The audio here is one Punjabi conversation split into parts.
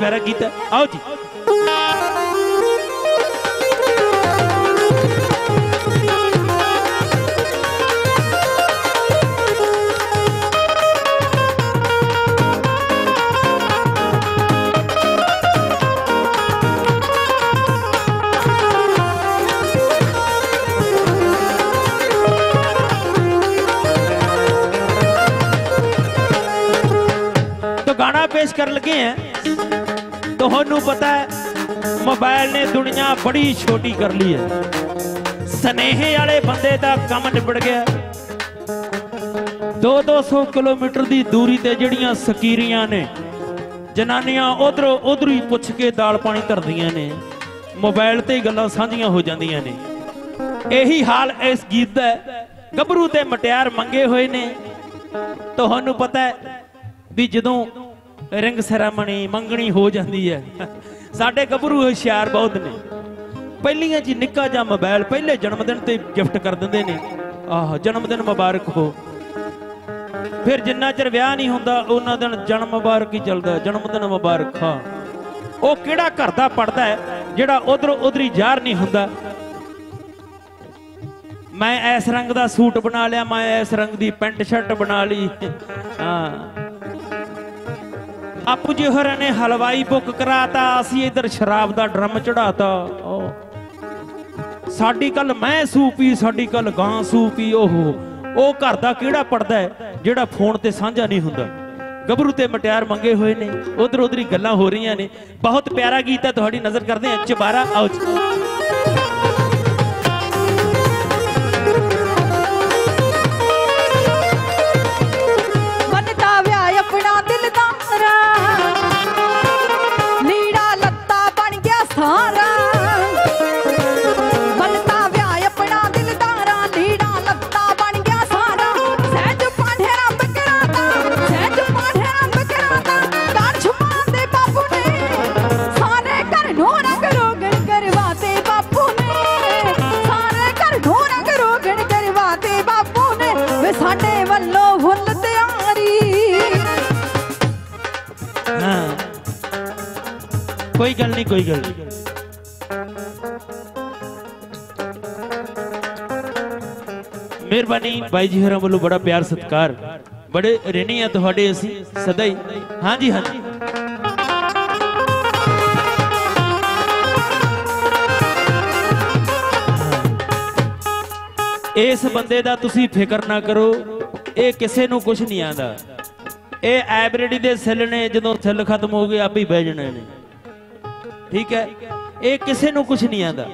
प्यारा गीत आओ जी तो गाना पेश कर लगे हैं। ਤੁਹਾਨੂੰ ਪਤਾ ਹੈ, ਮੋਬਾਈਲ ਨੇ ਦੁਨੀਆ ਬੜੀ ਛੋਟੀ ਕਰ ਲਈ ਹੈ। ਸਨੇਹੇ ਵਾਲੇ ਬੰਦੇ ਦਾ ਕੰਮ ਨਿਬੜ ਗਿਆ 2-200 ਕਿਲੋਮੀਟਰ ਦੀ ਦੂਰੀ ਤੇ ਜਿਹੜੀਆਂ ਸਕੀਰੀਆਂ ਨੇ, ਜਨਾਨੀਆਂ ਉਧਰੋਂ ਉਧਰ ਹੀ ਪੁੱਛ ਕੇ ਦਾਲ ਪਾਣੀ ਧਰਦੀਆਂ ਨੇ, ਮੋਬਾਈਲ ਤੇ ਹੀ ਗੱਲਾਂ ਸਾਂਝੀਆਂ ਹੋ ਜਾਂਦੀਆਂ ਨੇ। ਇਹੀ ਹਾਲ ਇਸ ਗੀਤ ਦਾ ਗੱਭਰੂ ਤੇ ਮਟਿਆਰ ਮੰਗੇ ਹੋਏ ਨੇ। ਤੁਹਾਨੂੰ ਪਤਾ ਹੈ ਵੀ ਜਦੋਂ ਰਿੰਗ ਸੈਰਾਮਣੀ ਮੰਗਣੀ ਹੋ ਜਾਂਦੀ ਹੈ। ਸਾਡੇ ਗੱਭਰੂ ਹੁਸ਼ਿਆਰ ਬਹੁਤ ਨੇ। ਪਹਿਲੀਆਂ ਜੀ ਨਿੱਕਾ ਜਿਹਾ ਮੋਬਾਈਲ ਪਹਿਲੇ ਜਨਮ ਦਿਨ ਤੇ ਗਿਫਟ ਕਰ ਦਿੰਦੇ ਨੇ। ਆਹ ਜਨਮ ਦਿਨ ਮੁਬਾਰਕ ਹੋ। ਫਿਰ ਜਿੰਨਾ ਚਿਰ ਵਿਆਹ ਨਹੀਂ ਹੁੰਦਾ, ਉਹਨਾਂ ਦਿਨ ਜਨਮ ਮੁਬਾਰਕ ਹੀ ਚੱਲਦਾ ਜਨਮ ਦਿਨ ਮੁਬਾਰਕ, ਹਾਂ। ਉਹ ਕਿਹੜਾ ਘਰ ਦਾ ਪੜਦਾ ਹੈ, ਜਿਹੜਾ ਉਧਰ ਉਧਰੀ ਜ਼ਾਹਰ ਨਹੀਂ ਹੁੰਦਾ? ਮੈਂ ਇਸ ਰੰਗ ਦਾ ਸੂਟ ਬਣਾ ਲਿਆ, ਮੈਂ ਇਸ ਰੰਗ ਦੀ ਪੈਂਟ ਸ਼ਰਟ ਬਣਾ ਲਈ। ਹਾਂ। ਆਪੂ ਜੀ ਹੋਰਾਂ ਨੇ ਹਲਵਾਈ ਬੁੱਕ ਕਰਾਤਾ, ਅਸੀਂ ਇਧਰ ਸ਼ਰਾਬ ਦਾ ਡਰਮ ਚੜਾਤਾ ਸਾਡੀ ਕੱਲ ਮੈਂ ਸੂਪੀ ਸਾਡੀ ਕੱਲ ਗਾਂ ਸੂਪੀ ਓਹੋ ਉਹ ਘਰ ਦਾ ਕਿਹੜਾ ਪੜਦਾ ਹੈ, ਜਿਹੜਾ ਫੋਨ ਤੇ ਸਾਂਝਾ ਨਹੀਂ ਹੁੰਦਾ? ਗੱਭਰੂ ਤੇ ਮਟਿਆਰ ਮੰਗੇ ਹੋਏ ਨੇ ਉਧਰ ਉਧਰੀ ਗੱਲਾਂ ਹੋ ਰਹੀਆਂ ਨੇ। ਬਹੁਤ ਪਿਆਰਾ ਗੀਤ ਹੈ, ਤੁਹਾਡੀ ਨਜ਼ਰ ਕਰਦੇ ਹਾਂ, ਚੁਬਾਰਾ, ਆਓ ਸਾਡੇ ਵੱਲੋਂ ਫੁੱਲ ਤਿਆਰੀ। ਹਾਂ। ਕੋਈ ਗੱਲ ਨਹੀਂ, ਕੋਈ ਗੱਲ ਨਹੀਂ। ਮਿਹਰਬਾਨੀ ਬਾਈ ਜੀ ਹੋਰਾਂ ਵੱਲੋਂ ਬੜਾ ਪਿਆਰ, ਸਤਿਕਾਰ। ਬੜੇ ਰਹਿਣੀ ਆ ਤੁਹਾਡੇ ਅਸੀਂ, ਸਦਾ ਹੀ। ਹਾਂਜੀ ਹਾਂਜੀ। ਇਸ ਬੰਦੇ ਦਾ ਤੁਸੀਂ ਫਿਕਰ ਨਾ ਕਰੋ, ਇਹ ਕਿਸੇ ਨੂੰ ਕੁਝ ਨਹੀਂ ਆਂਦਾ। ਇਹ ਐਬਰੇਡੀ ਦੇ ਸੈੱਲ ਨੇ, ਜਦੋਂ ਸੈੱਲ ਖਤਮ ਹੋ ਗਏ, ਆਪ ਹੀ ਬਹਿ ਜਾਣੇ ਨੇ। ਠੀਕ ਹੈ? ਇਹ ਕਿਸੇ ਨੂੰ ਕੁਝ ਨਹੀਂ ਆਂਦਾ।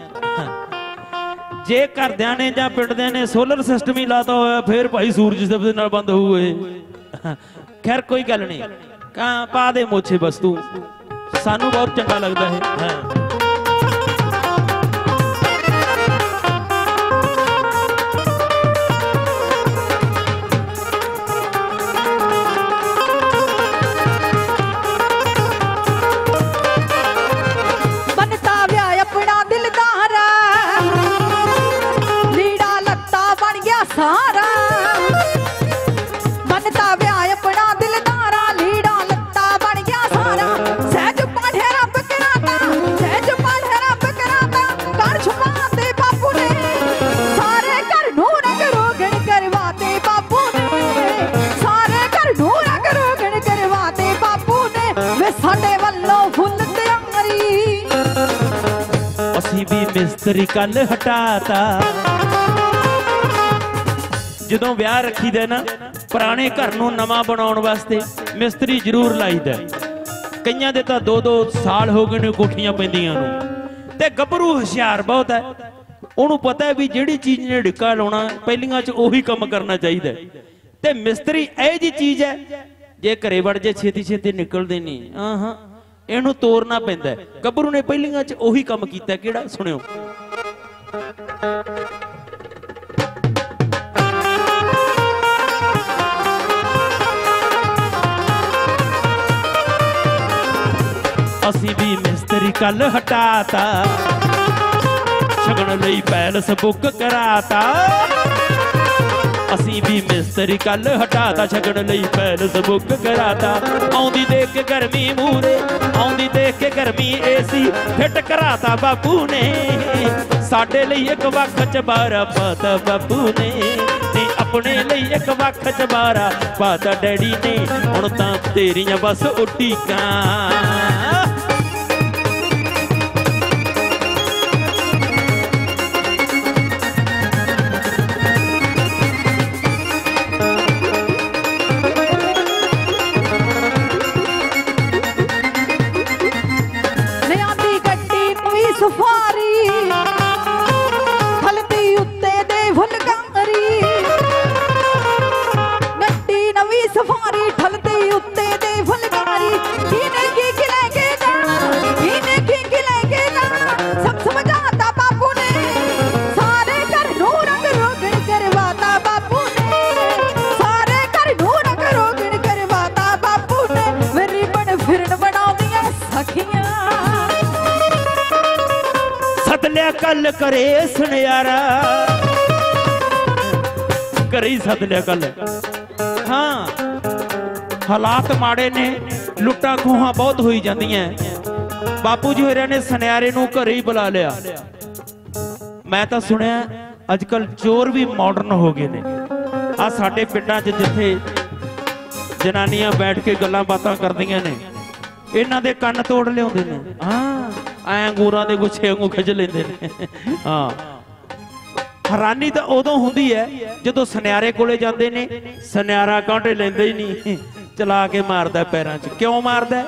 ਜੇ ਘਰਦਿਆਂ ਨੇ ਜਾਂ ਪਿੰਡ ਦੇ ਨੇ ਸੋਲਰ ਸਿਸਟਮ ਹੀ ਲਾਤਾ ਹੋਇਆ, ਫੇਰ ਭਾਈ ਸੂਰਜ ਸਭ ਦੇ ਨਾਲ ਬੰਦ ਹੋਊ ਇਹ। ਖੈਰ, ਕੋਈ ਗੱਲ ਨਹੀਂ। ਕਾਂ, ਪਾ ਦੇ ਮੋਛੇ ਬਸ ਤੂੰ। ਸਾਨੂੰ ਬਹੁਤ ਚੰਗਾ ਲੱਗਦਾ ਹੈ ਹਾਂ। ਸਾਰਾ। ਬਣਦਾ ਵਿਆਹ ਆਪਣਾ ਦਿਲਦਾਰਾ ਲੀੜਾ ਲੱਤਾ ਬਣ ਗਿਆ ਸਾਰਾ। ਸਹਿਜ ਪਾਠੇ ਰੱਬ ਕਰਾਤਾ ਸਹਿਜ ਪਾਠੇ ਰੱਬ ਕਰਾਤਾ, ਘਰ ਛੁਪਾ ਬਾਪੂ ਨੇ। ਸਾਰੇ ਘਰ ਨੂੰ ਰੰਗ ਰੋਗਣ ਕਰਵਾਤੇ ਬਾਪੂ ਨੇ। ਸਾਰੇ ਘਰ ਨੂੰ ਰੰਗ ਰੋਗਣ ਕਰਵਾਤੇ ਬਾਪੂ ਨੇ। ਵੇ ਸਾਡੇ ਵੱਲੋਂ ਫੁੱਲ ਤਿਆਰੀ ਅਸੀਂ ਵੀ ਮਿਸਤਰੀ ਕੱਲ ਹਟਾਤਾ। ਜਦੋਂ ਵਿਆਹ ਰੱਖੀਦਾ ਨਾ, ਪੁਰਾਣੇ ਘਰ ਨੂੰ ਨਵਾਂ ਬਣਾਉਣ ਵਾਸਤੇ ਮਿਸਤਰੀ ਜ਼ਰੂਰ ਲਾਈਦਾ ਕਈਆਂ ਦੇ ਤਾਂ 2-2 ਸਾਲ ਹੋ ਗਏ ਨੇ ਕੋਠੀਆਂ ਪੈਂਦੀਆਂ ਨੂੰ। ਤੇ ਗੱਭਰੂ ਹੁਸ਼ਿਆਰ ਬਹੁਤ ਹੈ। ਉਹਨੂੰ ਪਤਾ ਵੀ ਜਿਹੜੀ ਚੀਜ਼ ਨੇ ਢਿੱਕਾ ਲਾਉਣਾ, ਪਹਿਲੀਆਂ 'ਚ ਉਹੀ ਕੰਮ ਕਰਨਾ ਚਾਹੀਦਾ ਤੇ ਮਿਸਤਰੀ ਇਹ ਜੀ ਚੀਜ਼ ਹੈ, ਜੇ ਘਰੇ ਵੜ ਜੇ ਛੇਤੀ ਛੇਤੀ ਨਿਕਲਦੇ ਨਹੀਂ। ਹਾਂ ਹਾਂ ਇਹਨੂੰ ਤੋੜਨਾ ਪੈਂਦਾ ਗੱਭਰੂ ਨੇ ਪਹਿਲੀਆਂ 'ਚ ਉਹੀ ਕੰਮ ਕੀਤਾ, ਕਿਹੜਾ? ਸੁਣਿਓ। ਕੱਲ ਹਟਾਤਾ। ਸ਼ਗਨ ਲਈ ਪੈਲਸ ਬੁੱਕ ਕਰਾਤਾ। ਅਸੀਂ ਵੀ ਮਿਸਤਰੀ ਕੱਲ ਹਟਾਤਾ ਛਗਣ ਲਈ ਪੈਲਸ ਬੁੱਕ ਕਰਾਤਾ। ਆਉਂਦੀ ਦੇਖ ਕੇ ਗਰਮੀ ਮੂਰੇ, ਆਉਂਦੀ ਦੇਖ ਕੇ ਗਰਮੀ ਏਸੀ ਫਿੱਟ ਕਰਾਤਾ ਬਾਪੂ ਨੇ। ਸਾਡੇ ਲਈ ਇੱਕ ਵੱਖ ਚ ਬਾਰਾ ਪਾਤਾ ਬਾਪੂ ਨੇ। ਨੇ ਆਪਣੇ ਲਈ ਇੱਕ ਵੱਖ ਚ ਬਾਰਾ ਪਾਤਾ ਡੈਡੀ ਨੇ। ਹੁਣ ਤਾਂ ਤੇਰੀਆਂ ਬਸ ਉਡੀਕਾਂ ਲਿਆ ਕੱਲ ਕਰੇ ਸੁਨਿਆਰਾ। ਘਰੇ ਹੀ ਸੱਦ ਲਿਆ ਕੱਲ। ਹਾਂ ਹਾਲਾਤ ਮਾੜੇ ਨੇ। ਲੁੱਟਾਂ ਖੋਹਾਂ ਬਹੁਤ ਹੋਈ ਜਾਂਦੀਆਂ। ਬਾਪੂ ਜੀ ਹੋਰਾਂ ਨੇ ਸੁਨਿਆਰੇ ਨੂੰ ਘਰੇ ਹੀ ਬੁਲਾ ਲਿਆ। ਮੈਂ ਤਾਂ ਸੁਣਿਆ ਅੱਜ ਕੱਲ ਚੋਰ ਵੀ ਮਾਡਰਨ ਹੋ ਗਏ ਨੇ। ਆ ਸਾਡੇ ਪਿੰਡਾਂ 'ਚ ਜਿੱਥੇ ਜਨਾਨੀਆਂ ਬੈਠ ਕੇ ਗੱਲਾਂ ਬਾਤਾਂ ਕਰਦੀਆਂ ਨੇ ਇਹਨਾਂ ਦੇ ਕੰਨ ਤੋੜ ਲਿਆਉਂਦੇ ਨੇ। ਹਾਂ। ਐ ਅੰਗੂਰਾਂ ਦੇ ਗੁੱਛੇ ਵਾਂਗੂ ਖਿੱਚ ਲੈਂਦੇ ਨੇ। ਹਾਂ। ਹੈਰਾਨੀ ਤਾਂ ਉਦੋਂ ਹੁੰਦੀ ਹੈ ਜਦੋਂ ਸੁਨਿਆਰੇ ਕੋਲੇ ਜਾਂਦੇ ਨੇ ਸੁਨਿਆਰਾ ਕਾਂਟੇ ਲੈਂਦੇ ਹੀ ਨਹੀਂ। ਚਲਾ ਕੇ ਮਾਰਦਾ ਪੈਰਾਂ 'ਚ। ਕਿਉਂ ਮਾਰਦਾ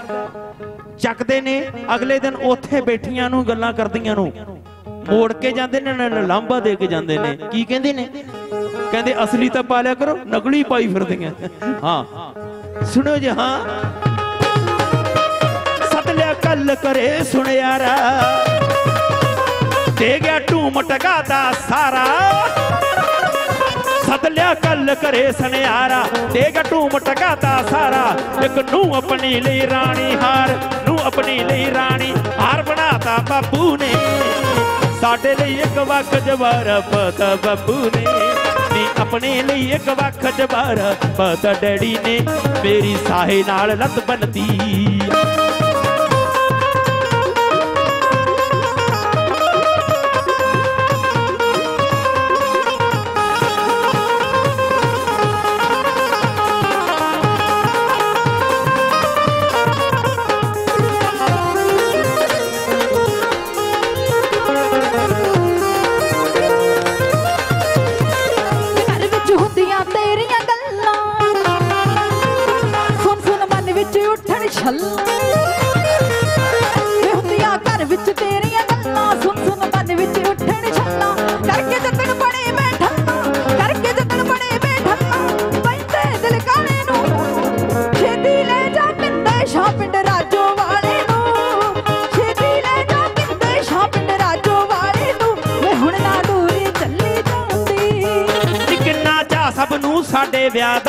ਚੱਕਦੇ ਨੇ, ਅਗਲੇ ਦਿਨ ਉੱਥੇ ਬੈਠੀਆਂ ਨੂੰ ਗੱਲਾਂ ਕਰਦੀਆਂ ਨੂੰ। ਮੋੜ ਕੇ ਜਾਂਦੇ ਨੇ ਲਾਂਬਾ ਦੇ ਕੇ ਜਾਂਦੇ ਨੇ। ਕੀ ਕਹਿੰਦੇ ਨੇ? ਕਹਿੰਦੇ, ਅਸਲੀ ਤਾਂ ਪਾ ਲਿਆ ਕਰੋ, ਨਕਲੀ ਪਾਈ ਫਿਰਦੀਆਂ। ਹਾਂ। ਸੁਣੋ ਜੀ, ਹਾਂ। ਸੱਦ ਲਿਆ ਕੱਲ ਕਰੇ ਸੁਣਿਆਰਾ ਦੇ ਗਿਆ ਢੂਮ ਟਗਾਦਾ ਸਾਰਾ। ਸੱਦ ਲਿਆ ਕੱਲ ਕਰੇ ਸੁਨਿਆਰਾ। ਦੇ ਗਿਆ ਢੂਮ ਸਾਰਾ। ਇੱਕ ਨੂੰ ਆਪਣੀ ਲਈ ਰਾਣੀ, ਹਾਰ ਨੂੰ ਆਪਣੀ ਲਈ ਰਾਣੀ। ਹਾਰ ਬਣਾਤਾ ਬਾਪੂ ਨੇ। ਸਾਡੇ ਲਈ ਇੱਕ ਵੱਖ ਜਵਾਰ ਪਤਾ ਬਾਪੂ ਨੇ। ਨੀ ਆਪਣੇ ਲਈ ਇੱਕ ਵੱਖ ਜਵਾਰ ਪਤਾ ਡੈਡੀ ਨੇ। ਮੇਰੀ ਸਾਹੇ ਨਾਲ ਲੱਤ ਬੰਨਤੀ।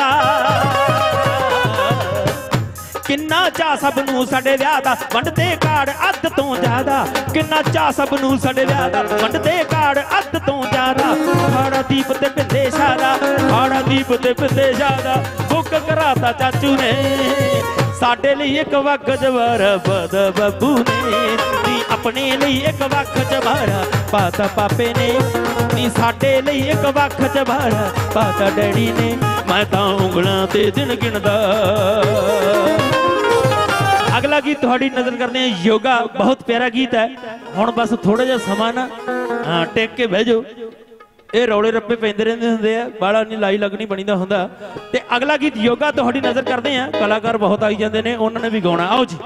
ਦਾ ਕਿੰਨਾ ਚਾ ਸਭ ਨੂੰ ਸਾਡੇ ਵਿਆਹ ਦਾ ਵੰਡਦੇ ਕਾਰਡ ਅੱਧ ਤੋਂ ਜ਼ਿਆਦਾ। ਕਿੰਨਾ ਚਾ ਸਭ ਨੂੰ ਸਾਡੇ ਵਿਆਹ ਦਾ ਵੰਡਦੇ ਕਾਰਡ ਅੱਧ ਤੋਂ ਜ਼ਿਆਦਾ। ਖਾੜਾ ਦੀਪ ਤੇ ਪਿੰਦੇ ਸ਼ਾਦਾ ਖਾੜਾ ਦੀਪ ਤੇ ਪਿੰਦੇ ਸ਼ਾਦਾ। ਬੁੱਕ ਕਰਾਤਾ ਚਾਚੂ ਨੇ, ਸਾਡੇ ਲਈ ਇੱਕ ਵੱਖ ਜਵਾਰ ਬਦ ਬੱਬੂ ਨੇ। ਨੀ ਆਪਣੇ ਲਈ ਇੱਕ ਵੱਖ ਜਵਾਰ ਪਾਤਾ ਪਾਪੇ ਨੇ, ਨੀ ਸਾਡੇ ਲਈ ਇੱਕ ਵੱਖ ਜਵਾਰ ਪਾਤਾ ਡੈਡੀ ਨੇ। ਮੈਂ ਤਾਂ ਉਂਗਲਾਂ ਤੇ ਦਿਨ ਗਿਣਦਾ। ਅਗਲਾ ਗੀਤ ਤੁਹਾਡੀ ਨਜ਼ਰ ਕਰਦੇ ਹਾਂ ਯੋਗਾ ਬਹੁਤ ਪਿਆਰਾ ਗੀਤ ਹੈ। ਹੁਣ ਬਸ ਥੋੜਾ ਜਿਹਾ ਸਮਾਂ ਨਾ ਹਾਂ, ਟੇਕ ਕੇ ਬਹਿ ਜਾਓ। ਇਹ ਰੌਲੇ ਰੱਪੇ ਪੈਂਦੇ ਰਹਿੰਦੇ ਹੁੰਦੇ ਆ ਬਾਲਾ ਨਹੀਂ ਲਾਈ ਲੱਗਣੀ ਬਣੀਦਾ ਹੁੰਦਾ। ਤੇ ਅਗਲਾ ਗੀਤ ਯੋਗਾ ਤੁਹਾਡੀ ਨਜ਼ਰ ਕਰਦੇ ਆ ਕਲਾਕਾਰ ਬਹੁਤ ਆਈ ਜਾਂਦੇ ਨੇ ਉਹਨਾਂ ਨੇ ਵੀ ਗਾਉਣਾ। ਆਓ ਜੀ।